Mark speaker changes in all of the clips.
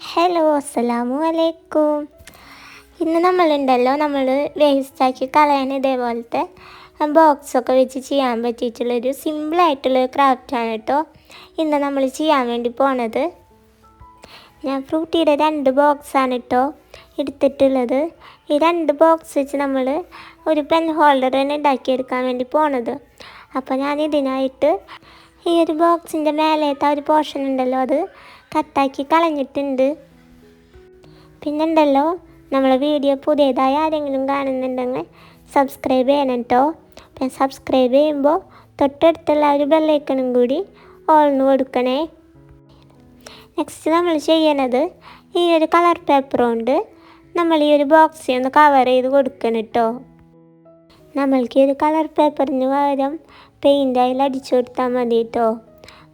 Speaker 1: Hello അസ്സലാമു അലൈക്കും ഇന്ന് നമ്മളുണ്ടല്ലോ നമ്മൾ വേസ്റ്റാക്കി കളയാൻ ഇതേപോലത്തെ ബോക്സൊക്കെ വെച്ച് ചെയ്യാൻ പറ്റിയിട്ടുള്ളൊരു സിമ്പിളായിട്ടുള്ളൊരു ക്രാഫ്റ്റാണ് കേട്ടോ ഇന്ന് നമ്മൾ ചെയ്യാൻ വേണ്ടി പോണത്. ഞാൻ ഫ്രൂട്ടിയുടെ രണ്ട് ബോക്സാണ് കേട്ടോ എടുത്തിട്ടുള്ളത്. ഈ രണ്ട് ബോക്സ് വെച്ച് നമ്മൾ ഒരു പെൻ ഹോൾഡർ തന്നെ ഉണ്ടാക്കിയെടുക്കാൻ വേണ്ടി പോണത്. അപ്പോൾ ഞാൻ ഇതിനായിട്ട് ഈ ഒരു ബോക്സിന്റെ മേലേത്ത ഒരു പോർഷൻ ഉണ്ടല്ലോ അത് കട്ടാക്കി കളഞ്ഞിട്ടുണ്ട്. പിന്നെ ഉണ്ടല്ലോ നമ്മളെ വീഡിയോ പുതിയതായി ആരെങ്കിലും കാണുന്നുണ്ടെങ്കിൽ സബ്സ്ക്രൈബ് ചെയ്യണം കേട്ടോ പിന്നെ സബ്സ്ക്രൈബ് ചെയ്യുമ്പോൾ തൊട്ടടുത്തുള്ള ഒരു ബെല്ലൈക്കണും കൂടി ഓൾന്ന് കൊടുക്കണേ. നെക്സ്റ്റ് നമ്മൾ ചെയ്യണത് ഈ ഒരു കളർ പേപ്പർ കൊണ്ട് നമ്മൾ ഈ ഒരു ബോക്സിൽ ഒന്ന് കവർ ചെയ്ത് കൊടുക്കണം കേട്ടോ നമ്മൾക്ക് ഈ ഒരു കളർ പേപ്പറിന് പകരം പെയിന്റ് അതിൽ അടിച്ചു കൊടുത്താൽ മതി കേട്ടോ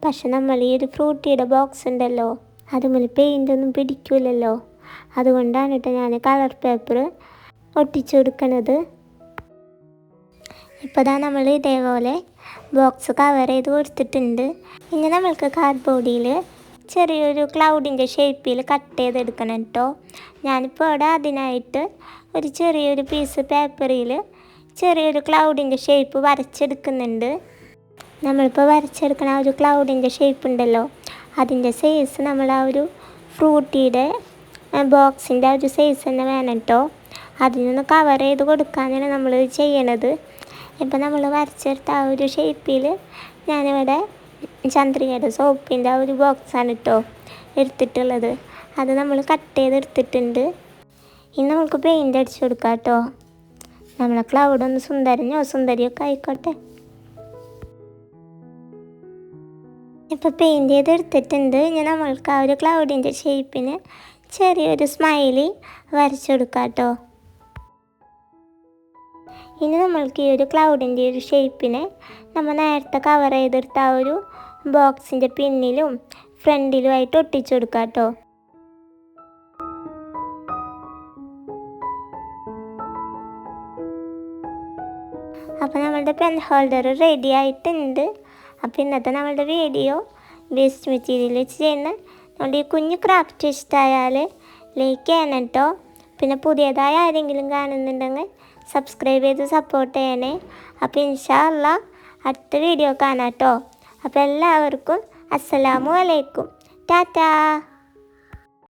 Speaker 1: പക്ഷെ നമ്മൾ ഈ ഒരു ഫ്രൂട്ടിയുടെ ബോക്സ് ഉണ്ടല്ലോ. അതുപോലെ പെയിന്റ് ഒന്നും പിടിക്കില്ലല്ലോ അതുകൊണ്ടാണ് കേട്ടോ ഞാൻ കളർ പേപ്പർ ഒട്ടിച്ചു കൊടുക്കണത്. ഇപ്പോൾ ദാ നമ്മൾ ഇതേപോലെ ബോക്സ് കവർ ചെയ്ത് കൊടുത്തിട്ടുണ്ട്. ഇനി നമ്മൾക്ക് കാർഡ്ബോർഡിൽ ചെറിയൊരു ക്ലൗഡിന്റെ ഷേപ്പിൽ കട്ട് ചെയ്തെടുക്കണം കേട്ടോ ഞാനിപ്പോൾ അവിടെ അതിനായിട്ട് ഒരു ചെറിയൊരു പീസ് പേപ്പറിൽ ചെറിയൊരു ക്ലൗഡിന്റെ ഷേപ്പ് വരച്ചെടുക്കുന്നുണ്ട്. നമ്മളിപ്പോൾ വരച്ചെടുക്കണ ആ ഒരു ക്ലൗഡിന്റെ ഷേപ്പ് ഉണ്ടല്ലോ. അതിന്റെ സൈസ് നമ്മൾ ആ ഒരു ഫ്രൂട്ടിയുടെ ബോക്സിന്റെ ആ ഒരു സൈസ് തന്നെ വേണം കേട്ടോ അതിനൊന്ന് കവർ ചെയ്ത് കൊടുക്കാനാണ് നമ്മൾ ചെയ്യണത്. ഇപ്പം നമ്മൾ വരച്ചെടുത്ത ആ ഒരു ഷേപ്പിൽ ഞാനിവിടെ ചന്ദ്രികയുടെ സോപ്പിന്റെ ആ ഒരു ബോക്സാണ് കേട്ടോ എടുത്തിട്ടുള്ളത്. അത് നമ്മൾ കട്ട് ചെയ്തെടുത്തിട്ടുണ്ട്. ഇനി നമുക്ക് പെയിന്റ് അടിച്ചു കൊടുക്കാം കേട്ടോ നമ്മളെ ക്ലൗഡ് ഒന്ന് സുന്ദരനോ സുന്ദരിയൊക്കെ ആയിക്കോട്ടെ. ഇപ്പോൾ പെയിന്റ് ചെയ്തെടുത്തിട്ടുണ്ട്. ഇനി നമ്മൾക്ക് ആ ഒരു ക്ലൗഡിന്റെ ഷേപ്പിന് ചെറിയൊരു സ്മൈലി വരച്ചു കൊടുക്കാം കേട്ടോ ഇനി നമ്മൾക്ക് ഈ ഒരു ക്ലൗഡിന്റെ ഒരു ഷേപ്പിനെ നമ്മൾ നേരത്തെ കവർ ചെയ്തെടുത്ത ആ ഒരു ബോക്സിന്റെ പിന്നിലും ഫ്രണ്ടിലുമായിട്ട് ഒട്ടിച്ചു കൊടുക്കുക കേട്ടോ അപ്പോൾ നമ്മളുടെ പെൻ ഹോൾഡർ റെഡി ആയിട്ടുണ്ട്. അപ്പോൾ ഇന്നത്തെ നമ്മളുടെ വീഡിയോ വേസ്റ്റ് മെറ്റീരിയൽ വെച്ച് ചെയ്യുന്ന നമ്മുടെ ഈ കുഞ്ഞു ക്രാഫ്റ്റ് ഇഷ്ടമായാൽ ലൈക്ക് ചെയ്യണം കേട്ടോ പിന്നെ പുതിയതായ ആരെങ്കിലും കാണുന്നുണ്ടെങ്കിൽ സബ്സ്ക്രൈബ് ചെയ്ത് സപ്പോർട്ട് ചെയ്യണേ. അപ്പോൾ ഇൻഷാല്ല അടുത്ത വീഡിയോ കാണാം കേട്ടോ അപ്പോൾ എല്ലാവർക്കും അസ്സലാമു അലൈക്കും. ടാറ്റാ.